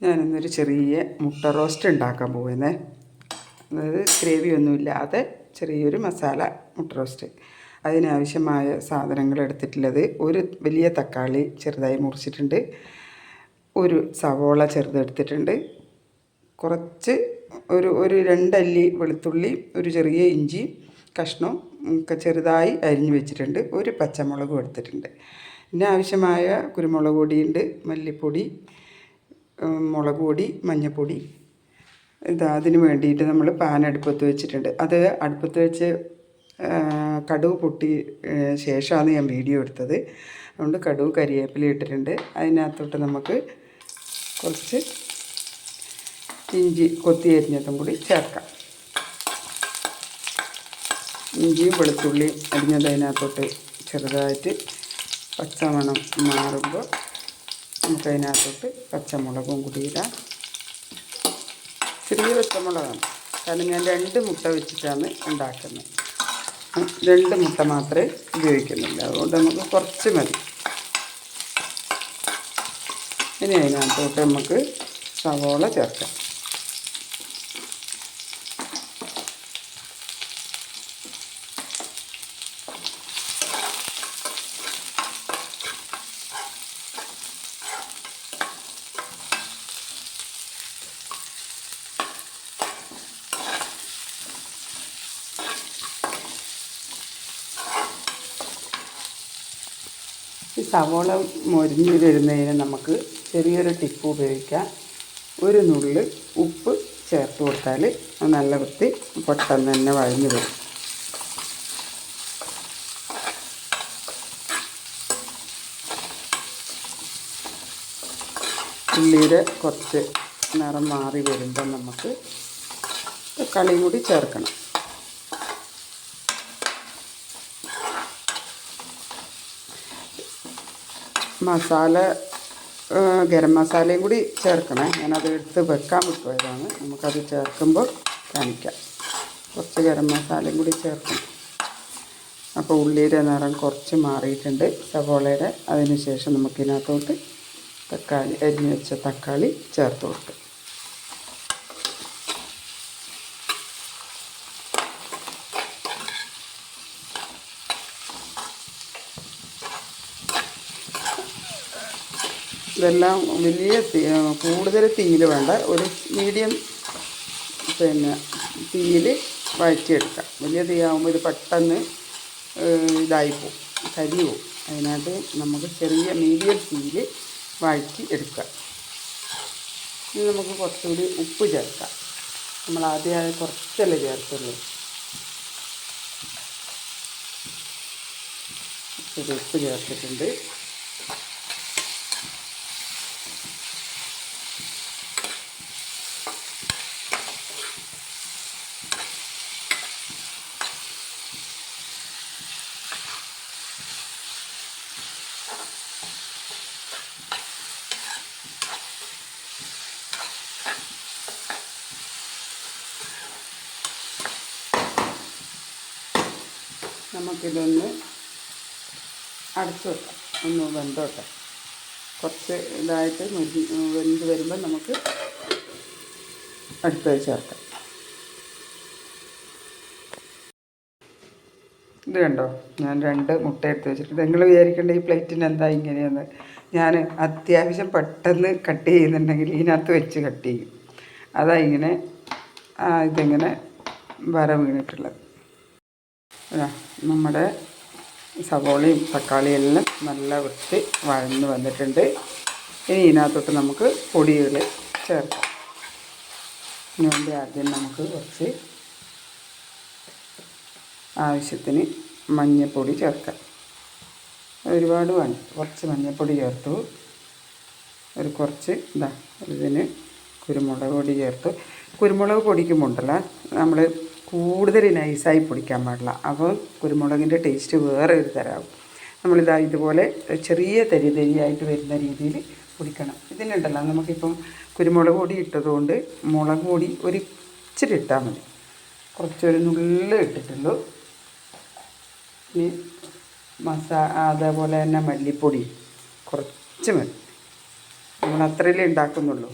ഞാനിന്നൊരു ചെറിയ മുട്ട റോസ്റ്റ് ഉണ്ടാക്കാൻ പോകുന്നേ അതായത് ഗ്രേവി ഒന്നുമില്ലാതെ ചെറിയൊരു മസാല മുട്ട റോസ്റ്റ്. അതിനാവശ്യമായ സാധനങ്ങൾ എടുത്തിട്ടുള്ളത് ഒരു വലിയ തക്കാളി ചെറുതായി മുറിച്ചിട്ടുണ്ട്. ഒരു സവോള ചെറുതെടുത്തിട്ടുണ്ട് കുറച്ച് ഒരു ഒരു രണ്ടല്ലി വെളുത്തുള്ളി ഒരു ചെറിയ ഇഞ്ചി കഷ്ണം ഒക്കെ ചെറുതായി അരിഞ്ഞു വെച്ചിട്ടുണ്ട്. ഒരു പച്ചമുളകും എടുത്തിട്ടുണ്ട്. പിന്നെ ആവശ്യമായ കുരുമുളക് പൊടിയുണ്ട് മല്ലിപ്പൊടി മുളക് പൊടി മഞ്ഞൾപ്പൊടി ഇതാ അതിന് വേണ്ടിയിട്ട് നമ്മൾ പാൻ അടുപ്പത്ത് വെച്ചിട്ടുണ്ട്. അത് അടുപ്പത്ത് വെച്ച് കടുവ് പൊട്ടി ശേഷമാണ് ഞാൻ വീഡിയോ എടുത്തത്. അതുകൊണ്ട് കടുക് കരിവേപ്പില ഇട്ടിട്ടുണ്ട്. അതിനകത്തോട്ട് നമുക്ക് കുറച്ച് ഇഞ്ചി കൊത്തി അരിഞ്ഞതും കൂടി ചേർക്കാം. ഇഞ്ചിയും വെളുത്തുള്ളിയും അരിഞ്ഞത് അതിനകത്തോട്ട് ചെറുതായിട്ട് പച്ചമണം മാറുമ്പോൾ നമുക്ക് അതിനകത്തോട്ട് പച്ചമുളകും കൂടി ഇടാം. ചെറിയ പച്ചമുളകാണ്. കാരണം ഞാൻ രണ്ട് മുട്ട വെച്ചിട്ടാണ് ഉണ്ടാക്കുന്നത്. രണ്ട് മുട്ട മാത്രമേ ഉപയോഗിക്കുന്നില്ല അതുകൊണ്ട് നമുക്ക് കുറച്ച് മതി. ഇനി അതിനകത്തോട്ട് നമുക്ക് സവോള ചേർക്കാം. ഈ സവോള മൊരിഞ്ഞ് വരുന്നതിന് നമുക്ക് ചെറിയൊരു ടിപ്പ് ഉപയോഗിക്കാം. ഒരു നുള്ള് ഉപ്പ് ചേർത്ത് കൊടുത്താൽ നല്ല വൃത്തി പെട്ടെന്ന് തന്നെ വഴഞ്ഞു വരും. ഉള്ളിയുടെ കുറച്ച് നിറം മാറി വരുമ്പോൾ നമുക്ക് തക്കാളിയും കൂടി ചേർക്കണം. മസാല ഗരം മസാലയും കൂടി ചേർക്കണേ. ഞാനത് എടുത്ത് വെക്കാൻ വിട്ടുപോയതാണ് നമുക്കത് ചേർക്കുമ്പോൾ കാണിക്കാം. കുറച്ച് ഗരം മസാലയും കൂടി ചേർക്കണം. അപ്പോൾ ഉള്ളിയുടെ നിറം കുറച്ച് മാറിയിട്ടുണ്ട്. സവോളയുടെ അതിന് ശേഷം നമുക്കിതിനകത്തോട്ട് തക്കാളി അരിഞ്ഞ് വെച്ച തക്കാളി ചേർത്ത് കൊടുക്കും. ഇതെല്ലാം വലിയ കൂടുതൽ തീയിൽ വേണ്ട. ഒരു മീഡിയം പിന്നെ തീയിൽ വഴറ്റിയെടുക്കാം. വലിയ തീയാകുമ്പോൾ ഇത് പെട്ടെന്ന് ഇതായിപ്പോവും കരി പോവും അതിനകത്ത് നമുക്ക് ചെറിയ മീഡിയം തീയിൽ വഴറ്റി എടുക്കാം. ഇനി നമുക്ക് കുറച്ചുകൂടി ഉപ്പ് ചേർക്കാം. നമ്മൾ ആദ്യമായി കുറച്ചല്ലേ ചേർത്തുള്ളൂ. ഉപ്പ് ചേർത്തിട്ടുണ്ട്. നമുക്കിതൊന്ന് അടച്ചു വെക്കാം ഒന്ന് വെന്തോട്ടെ. കുറച്ച് ഇതായിട്ട് മുരി- വെന്ത് വരുമ്പോൾ നമുക്ക് അടുത്തത് ചേർക്കാം. ഇത് കണ്ടോ? ഞാൻ രണ്ട് മുട്ട എടുത്ത് വെച്ചിട്ടുണ്ട്. നിങ്ങൾ വിചാരിക്കേണ്ട ഈ പ്ലേറ്റിന് എന്താ ഇങ്ങനെയെന്ന്. ഞാൻ അത്യാവശ്യം പെട്ടെന്ന് കട്ട് ചെയ്യുന്നുണ്ടെങ്കിൽ ഇതിനകത്ത് വെച്ച് കട്ട് ചെയ്യും. അതാ ഇങ്ങനെ ഇതിങ്ങനെ വര വീണിട്ടുള്ളത്. നമ്മുടെ സവോളയും തക്കാളിയും എല്ലാം നല്ല വൃത്തി വഴന്ന് വന്നിട്ടുണ്ട്. ഇനി ഇതിനകത്തോട്ട് നമുക്ക് പൊടികൾ ചേർക്കാം. ഇതിനുവേണ്ടി ആദ്യം നമുക്ക് കുറച്ച് ആവശ്യത്തിന് മഞ്ഞൾപ്പൊടി ചേർക്കാം. ഒരുപാട് വേണം കുറച്ച് മഞ്ഞൾപ്പൊടി ചേർത്തു. ഒരു കുറച്ച് ഇതാ ഇതിന് കുരുമുളക് പൊടി ചേർത്തു. കുരുമുളക് പൊടിക്കുമ്പോൾ ഉണ്ടല്ലോ നമ്മൾ കൂടുതൽ നൈസായി പൊടിക്കാൻ പാടില്ല. അപ്പോൾ കുരുമുളകിന്റെ ടേസ്റ്റ് വേറെ ഒരു തരാവും. നമ്മളിതാ ഇതുപോലെ ചെറിയ തരി തരിയായിട്ട് വരുന്ന രീതിയിൽ പൊടിക്കണം. ഇതിനുണ്ടല്ലോ നമുക്കിപ്പം കുരുമുളക് പൊടി ഇട്ടതുകൊണ്ട് മുളക് പൊടി ഒരു ഇച്ചിരി ഇട്ടാൽ മതി. കുറച്ചൊരു നുള്ള് ഇട്ടിട്ടുള്ളൂ. ഇനി മസാ അതേപോലെ തന്നെ മല്ലിപ്പൊടി കുറച്ച് മതി. നമ്മൾ അത്രയല്ലേ ഉണ്ടാക്കുന്നുള്ളൂ.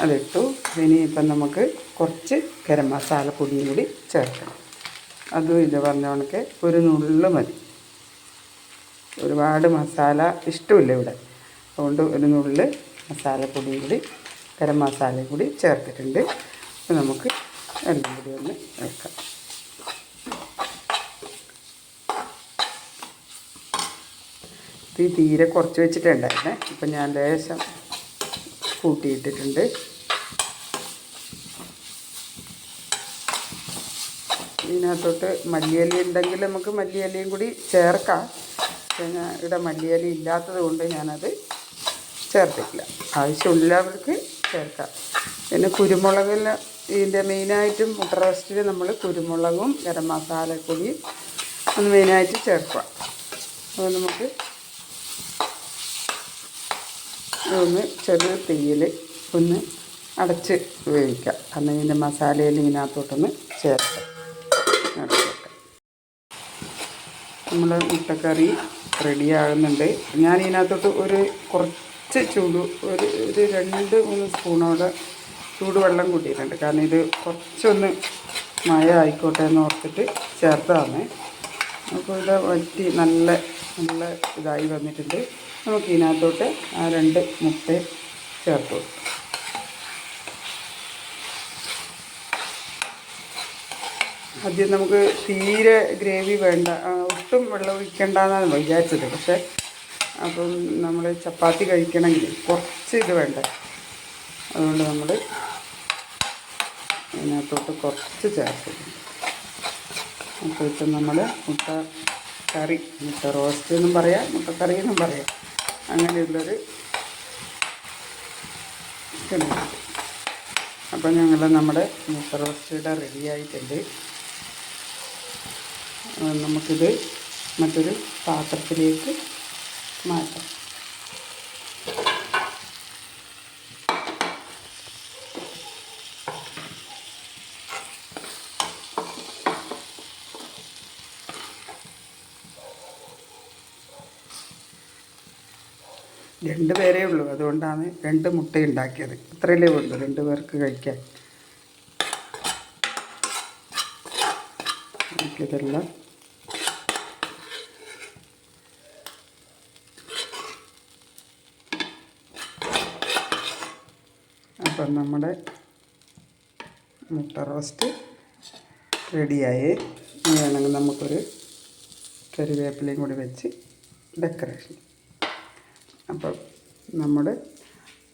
അതിട്ടു. ഇനിയിപ്പം നമുക്ക് കുറച്ച് ഗരം മസാല പൊടിയും കൂടി ചേർക്കണം. അതും ഇത് പറഞ്ഞ കണക്ക് ഒരു നുള്ളു മതി. ഒരുപാട് മസാല ഇഷ്ടമില്ല ഇവിടെ. അതുകൊണ്ട് ഒരു നുള്ള് മസാലപ്പൊടിയും കൂടി ഗരം മസാലയും കൂടി ചേർത്തിട്ടുണ്ട്. അപ്പോൾ നമുക്ക് എല്ലാം കൂടി ഒന്ന് വെക്കാം തീ തീരെ കുറച്ച് വെച്ചിട്ടുണ്ടായിരുന്നേ. ഇപ്പം ഞാൻ ലേശം കൂട്ടിയിട്ടിട്ടുണ്ട്. ഇതിനകത്തോട്ട് മല്ലിയലി ഉണ്ടെങ്കിൽ നമുക്ക് മല്ലിയലിയും കൂടി ചേർക്കാം. പക്ഷേ ഞാൻ ഇവിടെ മല്ലിയലി ഇല്ലാത്തത് കൊണ്ട് ഞാനത് ചേർത്തിട്ടില്ല. ആവശ്യമുള്ളവർക്ക് ചേർക്കാം. പിന്നെ കുരുമുളകിൽ ഇതിന്റെ മെയിനായിട്ടും മുട്ട റോസ്റ്റിൽ നമ്മൾ കുരുമുളകും ഗരം മസാലപ്പൊടിയും ഒന്ന് മെയിനായിട്ട് ചേർക്കുക. അപ്പോൾ നമുക്ക് ഒന്ന് ചെറിയ തീയിൽ ഒന്ന് അടച്ച് വേവിക്കാം. അന്ന് ഇതിന്റെ മസാലയിൽ ഇതിനകത്തോട്ടൊന്ന് ചേർക്കാം. നമ്മൾ മുട്ടക്കറി റെഡി ആകുന്നുണ്ട്. ഞാൻ ഇതിനകത്തോട്ട് ഒരു കുറച്ച് ചൂട് ഒരു ഒരു രണ്ട് മൂന്ന് സ്പൂണോടെ ചൂടുവെള്ളം കൂട്ടിയിട്ടുണ്ട്. കാരണം ഇത് കുറച്ചൊന്ന് മഴ ആയിക്കോട്ടെ എന്ന് ഓർത്തിട്ട് ചേർത്തതാണ്. അപ്പോൾ ഇത് വറ്റി നല്ല നല്ല ഇതായി വന്നിട്ടുണ്ട്. നമുക്ക് ഇതിനകത്തോട്ട് ആ രണ്ട് മുട്ട ചേർത്ത്. ആദ്യം നമുക്ക് തീരെ ഗ്രേവി വേണ്ട. ഒട്ടും വെള്ളം ഒഴിക്കേണ്ടെന്നാണ് വിചാരിച്ചത്. പക്ഷേ അപ്പം നമ്മൾ ചപ്പാത്തി കഴിക്കണമെങ്കിൽ കുറച്ച് ഇത് വേണ്ട. അതുകൊണ്ട് നമ്മൾ ഇതിനകത്തോട്ട് കുറച്ച് ചേർത്തിട്ടുണ്ട് ഇപ്പം നമ്മൾ മുട്ട കറി മുട്ട റോസ്റ്റ് എന്നും പറയാം മുട്ടക്കറി എന്നും പറയാം. അങ്ങനെയുള്ളൊരു അപ്പം അപ്പോൾ ഞങ്ങൾ നമ്മുടെ മുട്ട റോസ്റ്റ് റെഡിയായിട്ടുണ്ട് നമുക്കിത് മറ്റൊരു പാത്രത്തിലേക്ക് മാറ്റാം. രണ്ട് പേരേ ഉള്ളൂ. അതുകൊണ്ടാണ് രണ്ട് മുട്ട ഉണ്ടാക്കിയത്. ഇത്രയല്ലേ ഉള്ളൂ. രണ്ട് പേർക്ക് കഴിക്കാൻ. ഇതെല്ലാം അപ്പം നമ്മുടെ മുട്ട റോസ്റ്റ് റെഡിയായി. ഇനി വേണമെങ്കിൽ നമുക്കൊരു കറിവേപ്പിലയും കൂടി വെച്ച് ഡെക്കറേഷൻ. അപ്പം നമ്മുടെ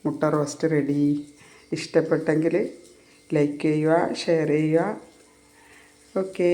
മുട്ട റോസ്റ്റ് റെഡി. ഇഷ്ടപ്പെട്ടെങ്കിൽ ലൈക്ക് ചെയ്യുക ഷെയർ ചെയ്യുക. ഓക്കേ.